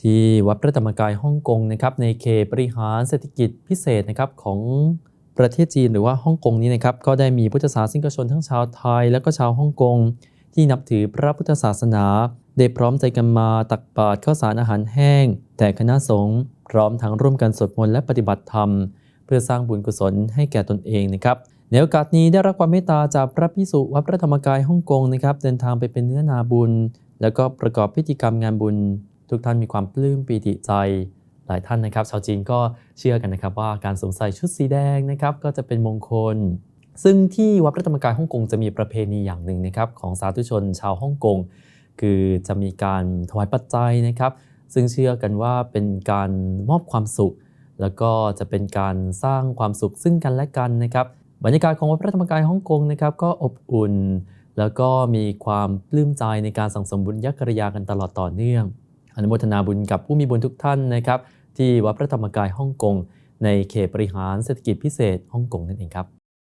ที่วัดพระธรรมกายฮ่องกงนะครับในเขตบริหารเศรษฐกิจพิเศษนะครับของประเทศจีนหรือว่าฮ่องกงนี้นะครับก็ได้มีพุทธศาสนิกชนทั้งชาวไทย และก็ชาวฮ่องกงที่นับถือพระพุทธศาสนา ได้พร้อมใจกันมาตักบาตรข้าวสารอาหารแห้ง แต่คณะสงฆ์พร้อมทั้งร่วมกันสวดมนต์และปฏิบัติธรรม เพื่อสร้างบุญกุศลให้แก่ตนเองนะครับในโอกาสนี้ได้รับความเมตตาจากพระพิสุวัดพระธรรมกายฮ่องกงนะครับเดินทางไปเป็นเนื้อนาบุญ แล้วก็ประกอบพิธีกรรมงานบุญ ทุกท่านมีความปลื้มปีติใจหลายท่านนะครับ ชาวจีนก็เชื่อกันนะครับว่าการสวมใส่ชุดสีแดงนะครับก็จะเป็นมงคล ซึ่งที่วัดพระธรรมกายฮ่องกงจะมีประเพณีอย่างหนึ่งนะครับของสาธุชนชาวฮ่องกงคือจะมีการถวายปัจจัยนะครับ ซึ่งเชื่อกันว่าเป็นการมอบความสุข แล้วก็จะเป็นการสร้างความสุขซึ่งกันและกันนะครับบรรยากาศของวัดพระธรรมกายฮ่องกงนะครับก็อบอุ่น แล้วก็มีความปลื้มใจในการสั่งสมบุญยักษ์กริยากันตลอดต่อเนื่อง อนุโมทนาบุญกับผู้มีบุญทุกท่านนะครับที่วัดพระธรรมกายฮ่องกง ในเขตบริหารเศรษฐกิจพิเศษฮ่องกงนั่นเองครับ